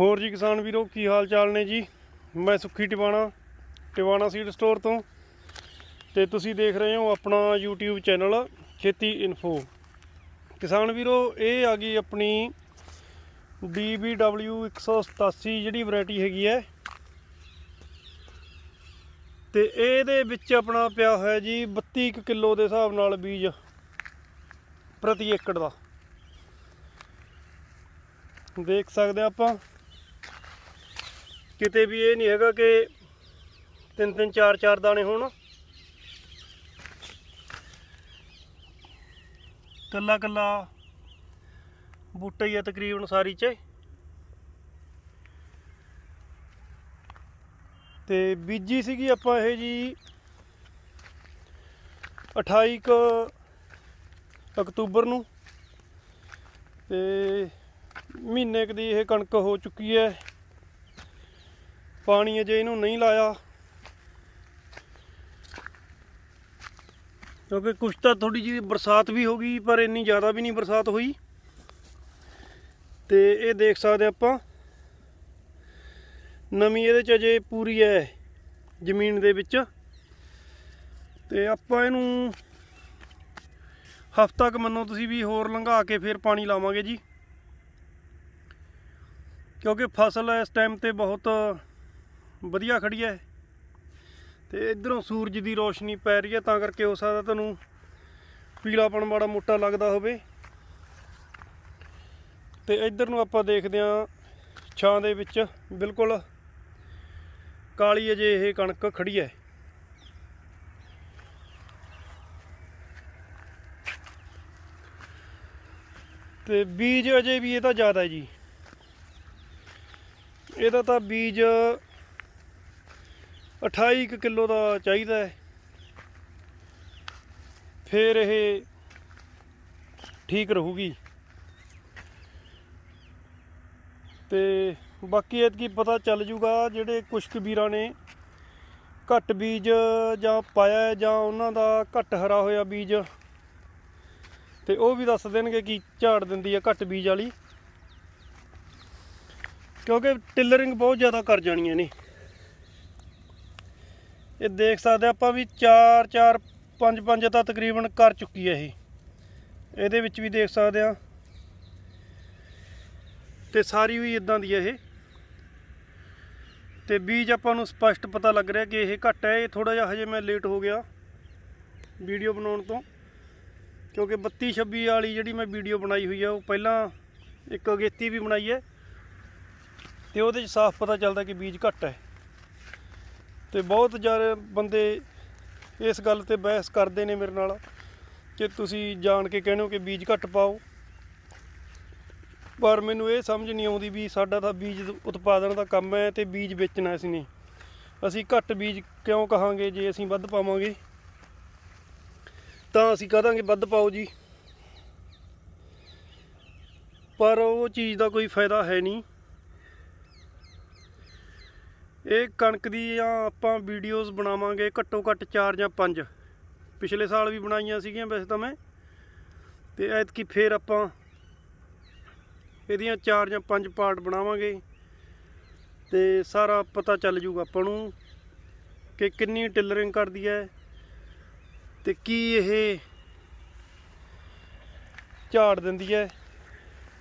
ਹੋਰ ਜੀ ਕਿਸਾਨ ਵੀਰੋ, ਕੀ ਹਾਲ ਚਾਲ ਨੇ ਜੀ? ਮੈਂ ਸੁੱਖੀ ਟਿਵਾਣਾ ਟਿਵਾਣਾ ਸੀਡ ਸਟੋਰ ਤੋਂ। ਤੇ ਤੁਸੀਂ ਦੇਖ ਰਹੇ ਹੋ ਆਪਣਾ YouTube ਚੈਨਲ, ਖੇਤੀ ਇਨਫੋ। ਕਿਸਾਨ ਵੀਰੋ, ਇਹ ਆ ਗਈ ਆਪਣੀ DBW 187 ਜਿਹੜੀ ਵੈਰਾਈਟੀ ਹੈਗੀ ਹੈ। ਤੇ ਇਹਦੇ ਵਿੱਚ ਆਪਣਾ ਪਿਆ ਹੋਇਆ ਜੀ 32 ਕੁ ਕਿਲੋ ਦੇ ਹਿਸਾਬ ਨਾਲ ਬੀਜ ਪ੍ਰਤੀ ਏਕੜ ਦਾ। ਦੇਖ ਸਕਦੇ ਹਾਂ ਆਪਾਂ। ਕਿਤੇ ਵੀ ਇਹ ਨਹੀਂ ਹੈਗਾ ਕਿ ਤਿੰਨ ਤਿੰਨ ਚਾਰ ਚਾਰ ਦਾਣੇ ਹੋਣ। ਕੱਲਾ ਕੱਲਾ ਬੂਟਾ ਹੀ ਹੈ ਤਕਰੀਬਨ ਸਾਰੀ ਚ। ਤੇ ਬੀਜੀ ਸੀਗੀ ਆਪਾਂ ਇਹ ਜੀ 28 ਕੁ ਅਕਤੂਬਰ ਨੂੰ। ਤੇ ਮਹੀਨੇ ਕੁ ਦੀ ਇਹ ਕਣਕ ਹੋ ਚੁੱਕੀ ਹੈ। ਪਾਣੀ ਅਜੇ ਇਹਨੂੰ ਨਹੀਂ ਲਾਇਆ। ਕਿਉਂਕਿ ਕੁਛ ਤਾਂ ਥੋੜੀ ਜਿਹੀ ਬਰਸਾਤ ਵੀ ਹੋ ਗਈ, ਪਰ ਇੰਨੀ ਜ਼ਿਆਦਾ ਵੀ ਨਹੀਂ ਬਰਸਾਤ ਹੋਈ। ਤੇ ਇਹ ਦੇਖ ਸਕਦੇ ਆਪਾਂ, ਨਵੀਂ ਇਹਦੇ ਚ ਅਜੇ ਪੂਰੀ ਹੈ ਜ਼ਮੀਨ ਦੇ ਵਿੱਚ। ਤੇ ਆਪਾਂ ਇਹਨੂੰ ਹਫਤਾ ਕ ਮੰਨੋ ਤੁਸੀਂ ਵੀ ਹੋਰ ਲੰਘਾ ਕੇ ਫਿਰ ਪਾਣੀ ਲਾਵਾਂਗੇ ਜੀ। ਕਿਉਂਕਿ ਫਸਲ ਇਸ ਟਾਈਮ ਤੇ ਬਹੁਤ ਵਧੀਆ ਖੜੀ ਹੈ ਤੇ ਇਧਰੋਂ ਸੂਰਜ ਦੀ ਰੋਸ਼ਨੀ ਪੈ ਰਹੀ ਹੈ ਤਾਂ ਕਰਕੇ ਹੋ ਸਕਦਾ ਤੁਹਾਨੂੰ ਪੀਲਾਪਣ ਮਾੜਾ ਮੋਟਾ ਲੱਗਦਾ ਹੋਵੇ। ਤੇ ਇਧਰ ਨੂੰ ਆਪਾਂ ਦੇਖਦੇ ਹਾਂ ਛਾਂ ਦੇ ਵਿੱਚ, ਬਿਲਕੁਲ ਕਾਲੀ ਅਜੇ ਇਹ ਕਣਕ ਖੜੀ ਹੈ ਤੇ ਬੀਜ ਅਜੇ ਵੀ ਇਹਦਾ ਜ਼ਿਆਦਾ ਜੀ। ਇਹਦਾ ਤਾਂ ਬੀਜ 28 ਕੁ ਕਿਲੋ ਦਾ ਚਾਹੀਦਾ ਹੈ। ਫਿਰ ਇਹ ਠੀਕ ਰਹੂਗੀ। ਤੇ ਬਾਕੀ ਇਹ ਐਤਕੀ ਪਤਾ ਚੱਲ ਜੂਗਾ ਜਿਹੜੇ ਕੁਛ ਵੀਰਾਂ ਨੇ ਘੱਟ ਬੀਜ ਜਾਂ ਪਾਇਆ ਜਾਂ ਉਹਨਾਂ ਦਾ ਘੱਟ ਹਰਾ ਹੋਇਆ ਬੀਜ, ਤੇ ਉਹ ਵੀ ਦੱਸ ਦੇਣਗੇ ਕਿ ਝਾੜ ਦਿੰਦੀ ਹੈ ਘੱਟ ਬੀਜ ਵਾਲੀ। ਕਿਉਂਕਿ ਟਿਲਰਿੰਗ ਬਹੁਤ ਜ਼ਿਆਦਾ ਕਰ ਜਾਣੀਆਂ ਨੇ। ਇਹ ਦੇਖ ਸਕਦੇ ਆਪਾਂ ਵੀ 4 4 5 5 ਤਾਂ ਤਕਰੀਬਨ ਕਰ ਚੁੱਕੀ ਹੈ ਇਹ। ਇਹਦੇ ਵਿੱਚ ਵੀ ਦੇਖ ਸਕਦੇ ਆ ਤੇ ਸਾਰੀ ਵੀ ਇਦਾਂ ਦੀ ਹੈ ਇਹ। ਤੇ ਬੀਜ ਆਪਾਂ ਨੂੰ ਸਪਸ਼ਟ ਪਤਾ ਲੱਗ ਰਿਹਾ ਕਿ ਇਹ ਘੱਟ ਹੈ। ਇਹ ਥੋੜਾ ਜਿਹਾ ਹਜੇ ਮੈਂ ਲੇਟ ਹੋ ਗਿਆ ਵੀਡੀਓ ਬਣਾਉਣ ਤੋਂ। ਕਿਉਂਕਿ 32 26 ਵਾਲੀ ਜਿਹੜੀ ਮੈਂ ਵੀਡੀਓ ਬਣਾਈ ਹੋਈ ਆ, ਉਹ ਪਹਿਲਾਂ ਇੱਕ ਅਗੇਤੀ ਵੀ ਬਣਾਈ ਹੈ। ਤੇ ਉਹਦੇ 'ਚ ਸਾਫ਼ ਪਤਾ ਚੱਲਦਾ ਕਿ ਬੀਜ ਘੱਟ ਹੈ। ਤੇ ਬਹੁਤ ਜ਼ਿਆਦਾ ਬੰਦੇ ਇਸ ਗੱਲ ਤੇ ਬਹਿਸ ਕਰਦੇ ਨੇ ਮੇਰੇ ਨਾਲ ਕਿ ਤੁਸੀਂ ਜਾਣ ਕੇ ਕਹਿੰਦੇ ਹੋ ਕਿ ਬੀਜ ਘੱਟ ਪਾਓ। ਪਰ ਮੈਨੂੰ ਇਹ ਸਮਝ ਨਹੀਂ ਆਉਂਦੀ ਵੀ ਸਾਡਾ ਤਾਂ ਬੀਜ ਉਤਪਾਦਨ ਦਾ ਕੰਮ ਹੈ ਤੇ ਬੀਜ ਵੇਚਣਾ ਅਸੀਂ ਨੇ। ਅਸੀਂ ਘੱਟ ਬੀਜ ਕਿਉਂ ਕਹਾਂਗੇ ਜੇ ਅਸੀਂ ਵੱਧ ਪਾਵਾਂਗੇ? ਤਾਂ ਅਸੀਂ ਕਹਾਂਗੇ ਵੱਧ ਪਾਓ ਜੀ। ਪਰ ਉਹ ਚੀਜ਼ ਦਾ ਕੋਈ ਫਾਇਦਾ ਹੈ ਨਹੀਂ। ਇਹ ਕਣਕ ਦੀਆਂ ਆਪਾਂ ਵੀਡੀਓਜ਼ ਬਣਾਵਾਂਗੇ ਘੱਟੋ ਘੱਟ 4 ਜਾਂ 5 ਪਿਛਲੇ ਸਾਲ ਵੀ ਬਣਾਈਆਂ ਸੀਗੀਆਂ ਵੈਸੇ ਤਾਂ ਮੈਂ। ਤੇ ਐਤਕੀ ਫੇਰ ਆਪਾਂ ਇਹਦੀਆਂ 4 ਜਾਂ 5 ਪਾਰਟ ਬਣਾਵਾਂਗੇ। ਤੇ ਸਾਰਾ ਪਤਾ ਚੱਲ ਜੂਗਾ ਆਪਾਂ ਨੂੰ ਕਿ ਕਿੰਨੀ ਟਿਲਰਿੰਗ ਕਰਦੀ ਹੈ ਤੇ ਕੀ ਇਹ ਝਾੜ ਦਿੰਦੀ ਹੈ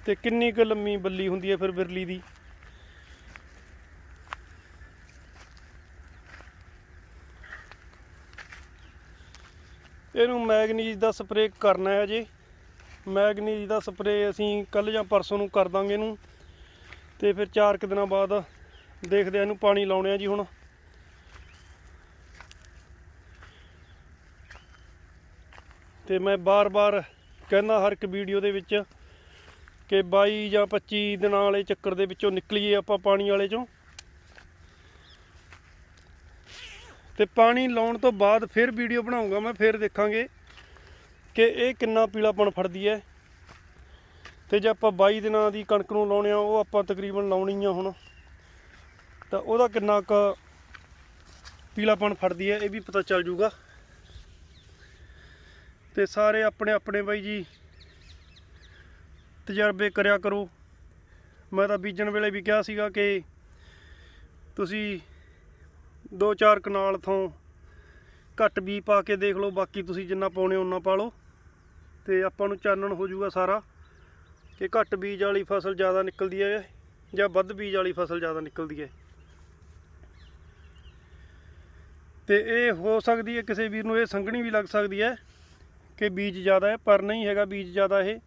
ਤੇ ਕਿੰਨੀ ਕੁ ਲੰਮੀ ਬੱਲੀ ਹੁੰਦੀ ਹੈ ਫਿਰ ਬਿਰਲੀ ਦੀ। ਇਹਨੂੰ ਮੈਗਨੀਜ਼ ਦਾ ਸਪਰੇਅ ਕਰਨਾ ਹੈ ਜੀ ਮੈਗਨੀਜ਼ ਦਾ ਸਪਰੇਅ ਅਸੀਂ ਕੱਲ ਜਾਂ ਪਰਸੋਂ ਨੂੰ ਕਰ ਦਾਂਗੇ ਇਹਨੂੰ। ਤੇ ਫਿਰ 4 ਕੁ ਦਿਨਾਂ ਬਾਅਦ ਦੇਖਦੇ ਆ ਇਹਨੂੰ ਪਾਣੀ ਲਾਉਣੇ ਆ ਜੀ ਹੁਣ। ਤੇ ਮੈਂ ਬਾਰ-ਬਾਰ ਕਹਿੰਦਾ ਹਰ ਇੱਕ ਵੀਡੀਓ ਦੇ ਵਿੱਚ ਕਿ 22 ਜਾਂ 25 ਦਿਨਾਂ ਵਾਲੇ ਚੱਕਰ ਦੇ ਵਿੱਚੋਂ ਨਿਕਲੀਏ ਆਪਾਂ ਪਾਣੀ ਵਾਲੇ ਚੋਂ। ਤੇ ਪਾਣੀ ਲਾਉਣ ਤੋਂ ਬਾਅਦ ਫਿਰ ਵੀਡੀਓ ਬਣਾਉਂਗਾ ਮੈਂ, ਫਿਰ ਦੇਖਾਂਗੇ ਕਿ ਇਹ ਕਿੰਨਾ ਪੀਲਾਪਣ ਫੜਦੀ ਹੈ। ਤੇ ਜੇ ਆਪਾਂ 22 ਦਿਨਾਂ ਦੀ ਕਣਕ ਨੂੰ ਲਾਉਣੇ ਆ, ਉਹ ਆਪਾਂ ਤਕਰੀਬਨ ਲਾਉਣੀ ਆ ਹੁਣ। ਤਾਂ ਉਹਦਾ ਕਿੰਨਾ ਕੁ ਪੀਲਾਪਣ ਫੜਦੀ ਹੈ, ਇਹ ਵੀ ਪਤਾ ਚੱਲ ਜੂਗਾ। ਤੇ ਸਾਰੇ ਆਪਣੇ ਆਪਣੇ ਬਾਈ ਜੀ, ਤਜਰਬੇ ਕਰਿਆ ਕਰੋ। ਮੈਂ ਤਾਂ ਬੀਜਣ ਵੇਲੇ ਵੀ ਕਿਹਾ ਸੀਗਾ ਕਿ ਤੁਸੀਂ ਦੋ ਚਾਰ ਕਨਾਲ ਤੋਂ ਘੱਟ ਬੀ ਪਾ ਕੇ ਦੇਖ ਲਓ, ਬਾਕੀ ਤੁਸੀਂ ਜਿੰਨਾ ਪਾਉਣੇ ਉਹਨਾਂ ਪਾ ਲਓ। ਤੇ ਆਪਾਂ ਨੂੰ ਚਾਨਣ ਹੋ ਜਾਊਗਾ ਸਾਰਾ ਕਿ ਘੱਟ ਬੀਜ ਵਾਲੀ ਫਸਲ ਜ਼ਿਆਦਾ ਨਿਕਲਦੀ ਹੈ ਜਾਂ ਵੱਧ ਬੀਜ ਵਾਲੀ ਫਸਲ ਜ਼ਿਆਦਾ ਨਿਕਲਦੀ ਹੈ। ਤੇ ਇਹ ਹੋ ਸਕਦੀ ਹੈ ਕਿਸੇ ਵੀਰ ਨੂੰ ਇਹ ਸੰਘਣੀ ਵੀ ਲੱਗ ਸਕਦੀ ਹੈ ਕਿ ਬੀਜ ਜ਼ਿਆਦਾ ਹੈ, ਪਰ ਨਹੀਂ ਹੈਗਾ ਬੀਜ ਜ਼ਿਆਦਾ ਇਹ।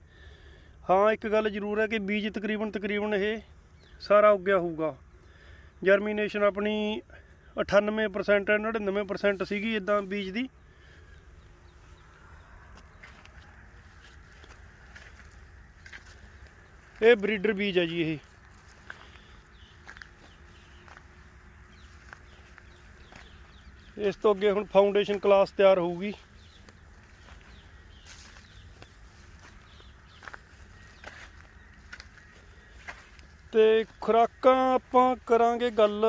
ਹਾਂ, ਇੱਕ ਗੱਲ ਜ਼ਰੂਰ ਹੈ ਕਿ ਬੀਜ ਤਕਰੀਬਨ ਤਕਰੀਬਨ ਇਹ ਸਾਰਾ ਉੱਗਿਆ ਹੋਊਗਾ। ਜਰਮੀਨੇਸ਼ਨ ਆਪਣੀ 98% 99% ਸੀਗੀ ਇਦਾਂ ਬੀਜ ਦੀ। ਇਹ ਬਰੀਡਰ ਬੀਜ ਹੈ ਜੀ ਇਹ। ਇਸ ਤੋਂ ਅੱਗੇ ਹੁਣ ਫਾਊਂਡੇਸ਼ਨ ਕਲਾਸ ਤਿਆਰ ਹੋਊਗੀ। ਤੇ ਖੁਰਾਕਾਂ ਆਪਾਂ ਕਰਾਂਗੇ ਗੱਲ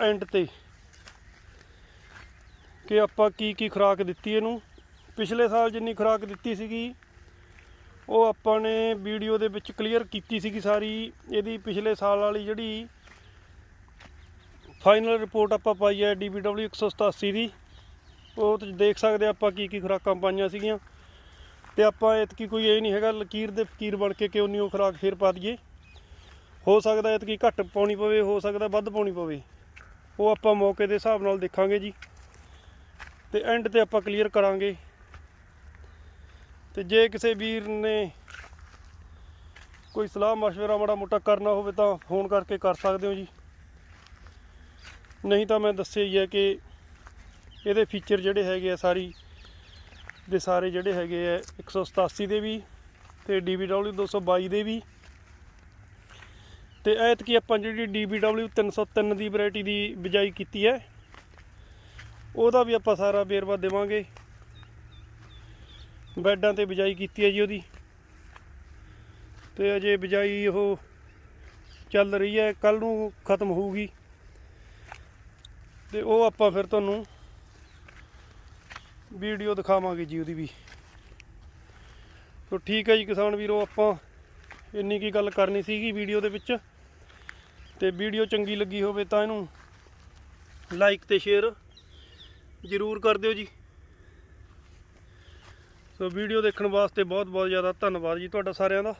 ਐਂਡ ਤੇ। ਕਿ ਆਪਾਂ ਕੀ ਕੀ ਖੁਰਾਕ ਦਿੱਤੀ ਇਹਨੂੰ। ਪਿਛਲੇ ਸਾਲ ਜਿੰਨੀ ਖੁਰਾਕ ਦਿੱਤੀ ਸੀਗੀ, ਉਹ ਆਪਾਂ ਨੇ ਵੀਡੀਓ ਦੇ ਵਿੱਚ ਕਲੀਅਰ ਕੀਤੀ ਸੀਗੀ ਸਾਰੀ। ਇਹਦੀ ਪਿਛਲੇ ਸਾਲ ਵਾਲੀ ਜਿਹੜੀ ਫਾਈਨਲ ਰਿਪੋਰਟ ਆਪਾਂ ਪਾਈ ਹੈ DBW 187 ਦੀ। ਉਹ ਤੇ ਦੇਖ ਸਕਦੇ ਆਪਾਂ ਕੀ ਕੀ ਖੁਰਾਕਾਂ ਪਾਈਆਂ ਸੀਗੀਆਂ। ਤੇ ਆਪਾਂ ਇਤਕੀ ਕੋਈ ਇਹ ਨਹੀਂ ਹੈਗਾ, ਲਕੀਰ ਦੇ ਫਕੀਰ ਬਣ ਕੇ ਕਿ ਉਨੀ ਉਹ ਖੁਰਾਕ ਫੇਰ ਪਾ ਦਈਏ। ਹੋ ਸਕਦਾ ਇਤਕੀ ਘੱਟ ਪਾਉਣੀ ਪਵੇ, ਹੋ ਸਕਦਾ ਵੱਧ ਪਾਉਣੀ ਪਵੇ। ਉਹ ਆਪਾਂ ਮੌਕੇ ਦੇ ਹਿਸਾਬ ਨਾਲ ਦੇਖਾਂਗੇ ਜੀ। ਤੇ ਐਂਡ ਤੇ ਆਪਾਂ ਕਲੀਅਰ ਕਰਾਂਗੇ। ਤੇ ਜੇ ਕਿਸੇ ਵੀਰ ਨੇ ਕੋਈ ਸਲਾਹ مشਵਰਾ ਮਾੜਾ ਮੋਟਾ ਕਰਨਾ ਹੋਵੇ ਤਾਂ ਫੋਨ ਕਰਕੇ ਕਰ ਸਕਦੇ ਹੋ ਜੀ। ਨਹੀਂ ਤਾਂ ਮੈਂ ਦੱਸਿਆ ਹੀ ਹੈ ਕਿ ਇਹਦੇ ਫੀਚਰ ਜਿਹੜੇ ਹੈਗੇ ਆ ਸਾਰੀ, ਦੇ ਸਾਰੇ ਜਿਹੜੇ ਹੈਗੇ ਆ 187 ਦੇ ਵੀ ਤੇ DBW 222 ਦੇ ਵੀ। ਤੇ ਐਤਕੀ ਆਪਾਂ ਜਿਹੜੀ DBW 303 ਦੀ ਵੈਰਾਈਟੀ ਦੀ ਬਿਜਾਈ ਕੀਤੀ ਹੈ ਉਹਦਾ ਵੀ ਆਪਾਂ ਸਾਰਾ ਵੇਰਵਾ ਦੇਵਾਂਗੇ। ਬੈੱਡਾਂ ਤੇ ਬਿਜਾਈ ਕੀਤੀ ਹੈ ਜੀ ਉਹਦੀ। ਤੇ ਅਜੇ ਬਿਜਾਈ ਉਹ ਚੱਲ ਰਹੀ ਹੈ ਕੱਲ ਨੂੰ ਖਤਮ ਹੋਊਗੀ। ਤੇ ਉਹ ਆਪਾਂ ਫਿਰ ਤੁਹਾਨੂੰ ਵੀਡੀਓ ਦਿਖਾਵਾਂਗੇ ਜੀ ਉਹਦੀ ਵੀ। ਤੋ ਠੀਕ ਹੈ ਜੀ ਕਿਸਾਨ ਵੀਰੋ, ਆਪਾਂ ਇੰਨੀ ਕੀ ਗੱਲ ਕਰਨੀ ਸੀਗੀ ਵੀਡੀਓ ਦੇ ਵਿੱਚ। ਤੇ ਵੀਡੀਓ ਚੰਗੀ ਲੱਗੀ ਹੋਵੇ ਤਾਂ ਇਹਨੂੰ ਲਾਈਕ ਤੇ ਸ਼ੇਅਰ ਜ਼ਰੂਰ ਕਰ ਦਿਓ ਜੀ। ਸੋ ਵੀਡੀਓ ਦੇਖਣ ਵਾਸਤੇ ਬਹੁਤ ਬਹੁਤ ਜ਼ਿਆਦਾ ਧੰਨਵਾਦ ਜੀ ਤੁਹਾਡਾ ਸਾਰਿਆਂ ਦਾ।